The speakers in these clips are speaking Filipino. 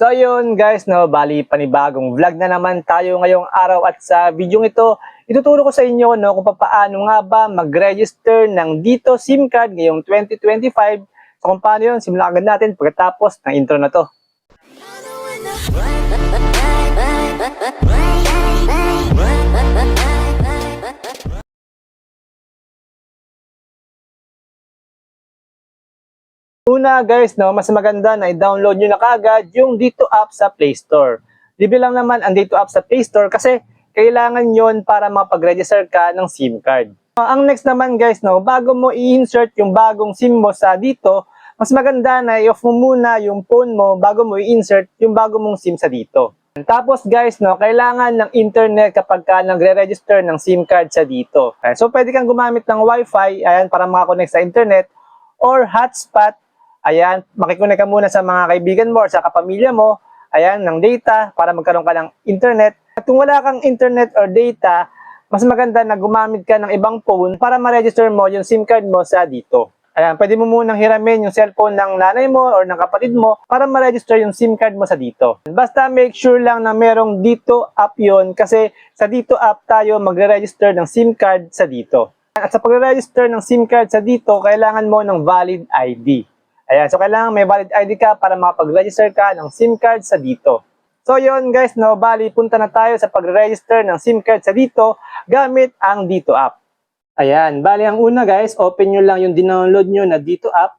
So ayun guys, no, bali panibagong vlog na naman tayo ngayong araw at sa video ito, ituturo ko sa inyo no, kung paano nga ba mag-register ng dito SIM card ngayong 2025. So kung paano yun, simulan agad natin pagkatapos ng intro na to. Una guys, no, mas maganda na i-download nyo na kagad yung Dito app sa Play Store. Libre lang naman ang Dito app sa Play Store kasi kailangan yon para makapag-register ka ng SIM card. Uh, Ang next naman guys, no, bago mo i-insert yung bagong SIM mo sa dito, mas maganda na i-off mo muna yung phone mo bago mo i-insert yung bago mong SIM sa dito. Tapos guys, no, kailangan ng internet kapag ka nagre-register ng SIM card sa dito. Ayan, So pwede kang gumamit ng Wi-Fi ayan, para makakonect sa internet or hotspot Ayan, makikunik ka muna sa mga kaibigan mo or sa kapamilya mo, ayan, ng data para magkaroon ka ng internet. At kung wala kang internet or data, mas maganda na gumamit ka ng ibang phone para ma-register mo yung SIM card mo sa dito. Ayan, pwede mo munang hiramin yung cellphone ng nanay mo or ng kapatid mo para ma-register yung SIM card mo sa dito. Basta make sure lang na merong dito app yon kasi sa dito app tayo magre-register ng SIM card sa dito. At sa pagre-register ng SIM card sa dito, kailangan mo ng valid ID. Ayan, so kailangan may valid ID ka para makapag-register ka ng SIM card sa dito. So yun guys, no, bali punta na tayo sa pag-register ng SIM card sa dito gamit ang Dito app. Ayan, bali ang una guys, open nyo lang yung dinownload nyo na Dito app.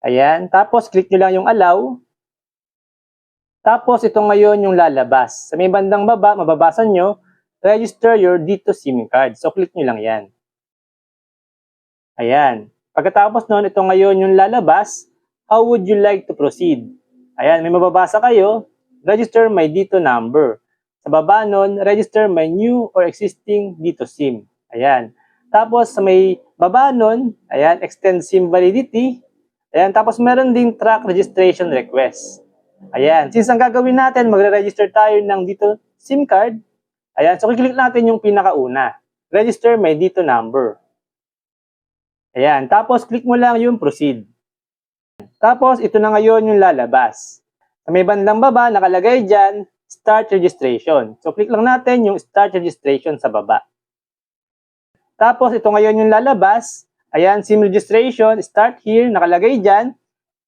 Ayan, tapos click nyo lang yung allow. Tapos ito ngayon yung lalabas. Sa may bandang baba, mababasa nyo, register your Dito SIM card. So click nyo lang yan. Ayan. Pagkatapos nun, ito ngayon yung lalabas, how would you like to proceed? Ayan, may mababasa kayo, register my dito number. Sa baba nun, register my new or existing dito SIM. Ayan. Tapos sa may baba nun, ayan, extend SIM validity. Ayan, tapos meron ding track registration request. Ayan, since ang gagawin natin, magre-register tayo ng dito SIM card. Ayan, so kiklik natin yung pinakauna. Register my dito number. Ayan, tapos click mo lang yung proceed. Tapos ito na ngayon yung lalabas. Sa may bandang baba, nakalagay dyan, start registration. So click lang natin yung start registration sa baba. Tapos ito ngayon yung lalabas. Ayan, SIM registration, start here, nakalagay dyan.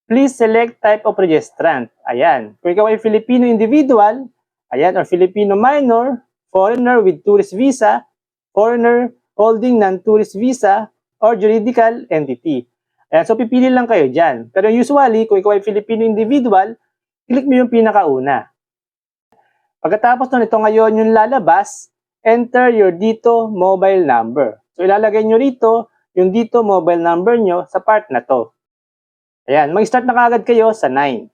Please select type of registrant. Ayan, kung ikaw ay Filipino individual, ayan, or Filipino minor, foreigner with tourist visa, foreigner holding non-tourist visa, or juridical entity. Ayan, so pipili lang kayo dyan. Pero usually, kung ikaw ay Filipino individual, click mo yung pinakauna. Pagkatapos nun, ito ngayon yung lalabas, enter your dito mobile number. So ilalagay nyo rito yung dito mobile number nyo sa part na to. Ayan, mag-start na kagad kayo sa 9.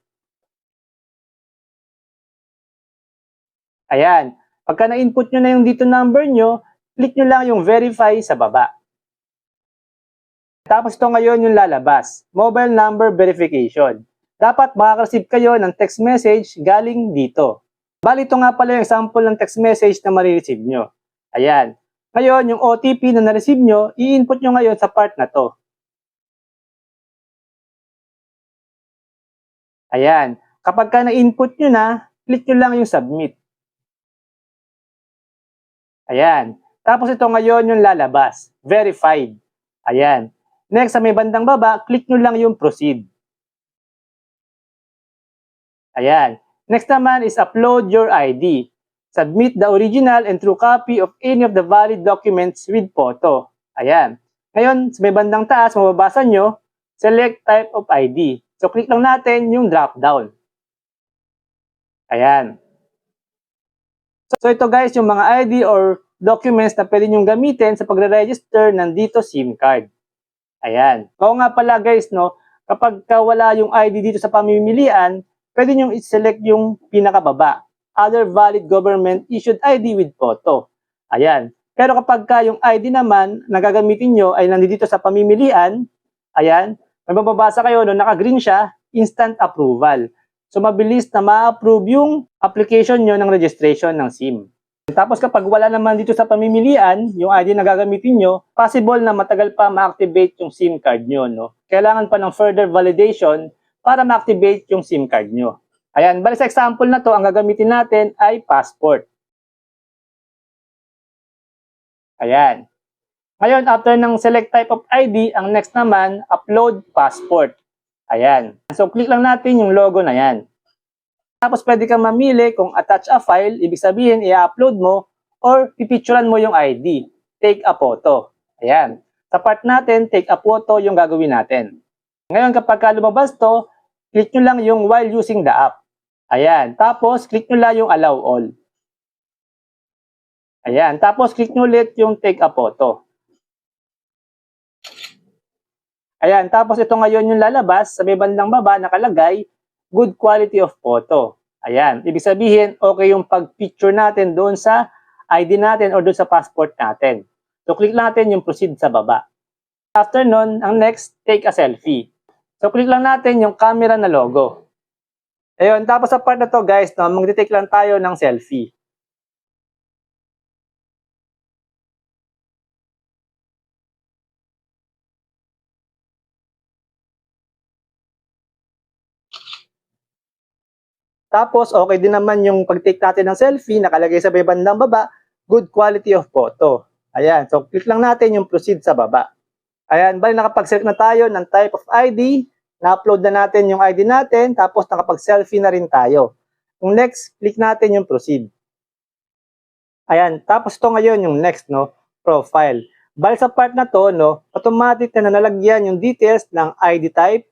Ayan, pagka na-input nyo na yung dito number nyo, click nyo lang yung verify sa baba. Tapos ito ngayon yung lalabas, mobile number verification. Dapat makaka-receive kayo ng text message galing dito. Bali ito nga pala yung example ng text message na marireceive nyo. Ayan. Ngayon, yung OTP na na-receive nyo, i-input nyo ngayon sa part na to. Ayan. Kapag ka na-input nyo na, click nyo lang yung submit. Ayan. Tapos ito ngayon yung lalabas, verified. Ayan. Next, sa may bandang baba, click nyo lang yung proceed. Ayan. Next naman is upload your ID. Submit the original and true copy of any of the valid documents with photo. Ayan. Ngayon, sa may bandang taas, mababasa nyo, select type of ID. So, click lang natin yung drop down. Ayan. So, ito guys, yung mga ID or documents na pwede nyong gamitin sa pagre-register ng dito SIM card. Ayan. Oo nga pala guys, no, kapag ka wala yung ID dito sa pamimilian, pwede nyo i-select yung pinakababa. Other valid government issued ID with photo. Ayan. Pero kapag ka yung ID naman na gagamitin nyo ay nandito sa pamimilian, ayan, may mababasa kayo no, naka-green siya, instant approval. So mabilis na ma-approve yung application nyo ng registration ng SIM. Tapos kapag wala naman dito sa pamimilian, yung ID na gagamitin nyo, possible na matagal pa ma-activate yung SIM card nyo. No? Kailangan pa ng further validation para ma-activate yung SIM card nyo. Ayan, bali sa example na to, ang gagamitin natin ay passport. Ayan. Ngayon, after ng select type of ID, ang next naman, upload passport. Ayan. So, click lang natin yung logo na yan. Tapos, pwede kang mamili kung attach a file, ibig sabihin, i-upload mo, or pipicturean mo yung ID. Take a photo. Ayan. Sa part natin, take a photo yung gagawin natin. Ngayon, kapag ka lumabas to, click nyo lang yung while using the app. Ayan. Tapos, click nyo lang yung allow all. Ayan. Tapos, click nyo ulit yung take a photo. Ayan. Tapos, ito ngayon yung lalabas. Sa may bandang baba, nakalagay, good quality of photo. Ayan. Ibig sabihin, okay yung pag-picture natin doon sa ID natin or doon sa passport natin. So, click natin yung proceed sa baba. After nun, ang next, take a selfie. So, click lang natin yung camera na logo. Ayun, tapos sa part na to guys, no, magte-take lang tayo ng selfie. Tapos, okay din naman yung pag-take natin ng selfie, nakalagay sa may bandang baba, good quality of photo. Ayan, so click lang natin yung proceed sa baba. Ayan, bali nakapag-select na tayo ng type of ID, na-upload na natin yung ID natin, tapos nakapag-selfie na rin tayo. Yung next, click natin yung proceed. Ayan, tapos to ngayon yung next, no, profile. Bali sa part na to, no, automatic na nalagyan yung details ng ID type,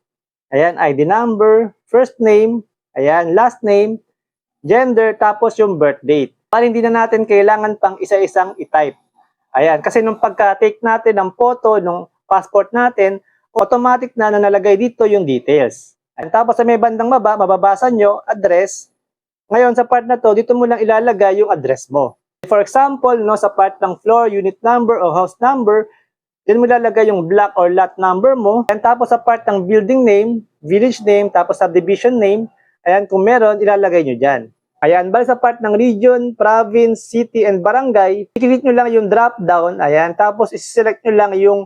ayan, ID number, first name, ayan, last name, gender, tapos yung birth date. Para hindi na natin kailangan pang isa-isang i-type. Ayan, kasi nung pagka-take natin ng photo ng passport natin, automatic na nalagay dito yung details. Ayan, tapos sa may bandang baba, mababasa nyo, address. Ngayon, sa part na to, dito mo lang ilalagay yung address mo. For example, no, sa part ng floor, unit number o house number, dyan mo ilalagay yung block or lot number mo. And tapos sa part ng building name, village name, tapos subdivision name, ayan, kung meron, ilalagay nyo dyan. Ayan, bali sa part ng region, province, city, and barangay, i-click nyo lang yung drop down, ayan, tapos isi-select nyo lang yung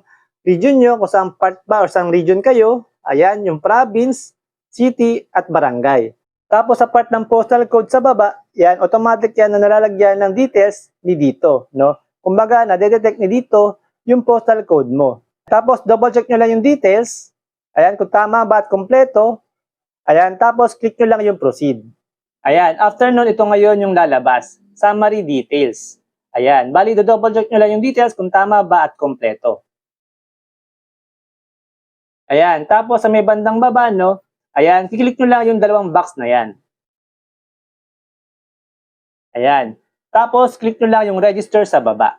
region nyo, kung saan part ba or saan region kayo, ayan, yung province, city, at barangay. Tapos sa part ng postal code sa baba, yan, automatic yan na nalalagyan ng details ni dito, no? Kumbaga, na-detect ni dito yung postal code mo. Tapos, double check nyo lang yung details, ayan, kung tama ba at kompleto, ayan, tapos click nyo lang yung proceed. Ayan, after nun, ito ngayon yung lalabas. Summary details. Ayan, bali, do-double check nyo lang yung details kung tama ba at kompleto. Ayan, tapos sa may bandang baba, no, ayan, kiklik nyo lang yung dalawang box na yan. Ayan, tapos click nyo lang yung register sa baba.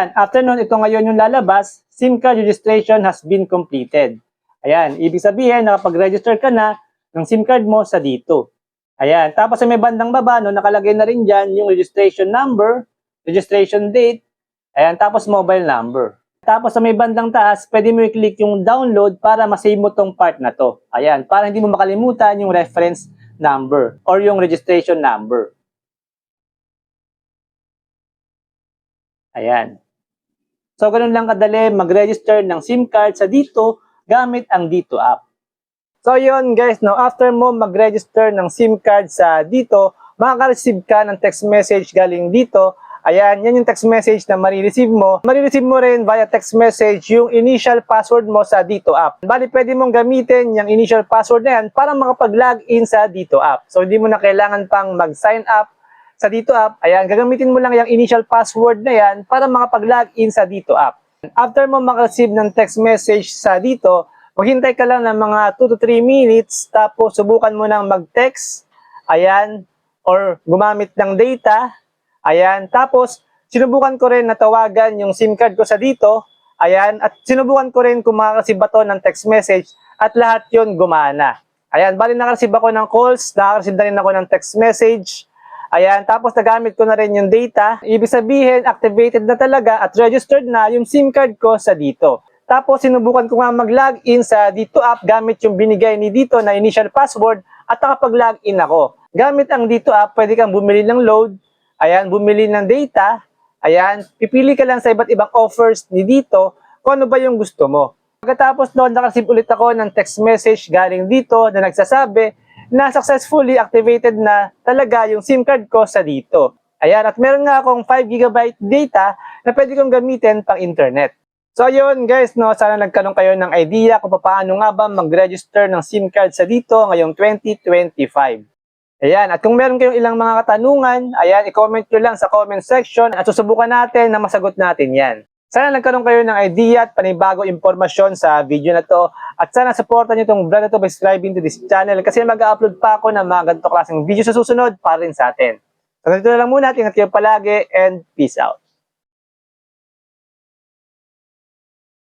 Ayan, after nun, ito ngayon yung lalabas, SIM card registration has been completed. Ayan, ibig sabihin, nakapag-register ka na ng SIM card mo sa dito. Ayan, tapos sa may bandang baba, no, nakalagay na rin dyan yung registration number, registration date, ayan, tapos mobile number. Tapos sa may bandang taas, pwede mo i-click yung download para masave mo tong part na to. Ayan, para hindi mo makalimutan yung reference number or yung registration number. Ayan. So, ganun lang kadali mag-register ng SIM card sa dito gamit ang Dito app. So, yun guys, no, after mo mag-register ng SIM card sa dito, makaka-receive ka ng text message galing dito. Ayan, yan yung text message na marireceive mo. Marireceive mo rin via text message yung initial password mo sa Dito app. Bali, pwede mong gamitin yung initial password na yan para makapag-login sa Dito app. So, hindi mo na kailangan pang mag-sign up sa Dito app, ayan, gagamitin mo lang yung initial password na yan para makapag-login sa Dito app. After mo makareceive ng text message sa Dito, maghintay ka lang ng mga 2 to 3 minutes, tapos subukan mo nang mag-text, ayan, or gumamit ng data, ayan, tapos sinubukan ko rin na tawagan yung SIM card ko sa Dito, ayan, at sinubukan ko rin kung makakareceive ba to ng text message, at lahat yon gumana. Ayan, bali nakareceive ako ng calls, nakareceive na rin ako ng text message, Ayan, tapos nagamit ko na rin yung data. Ibig sabihin, activated na talaga at registered na yung SIM card ko sa dito. Tapos sinubukan ko nga mag-login sa Dito app gamit yung binigay ni Dito na initial password at nakapag-login ako. Gamit ang Dito app, pwede kang bumili ng load, ayan, bumili ng data, ayan, pipili ka lang sa iba't ibang offers ni Dito kung ano ba yung gusto mo. Pagkatapos noon, nakareceive ulit ako ng text message galing dito na nagsasabi na successfully activated na talaga yung SIM card ko sa dito. Ayan, at meron nga akong 5 GB data na pwede kong gamitin pang internet. So ayun guys, no, sana nagkaroon kayo ng idea kung paano nga ba mag-register ng SIM card sa dito ngayong 2025. Ayan, at kung meron kayong ilang mga katanungan, ayan, i-comment nyo lang sa comment section at susubukan natin na masagot natin yan. Sana nagkaroon kayo ng idea at panibago impormasyon sa video na to at sana supportan nyo itong vlog na to by subscribing to this channel kasi mag-upload pa ako ng mga ganito klaseng video sa susunod para rin sa atin. So, ganito na lang muna. Ingat kayo palagi and peace out.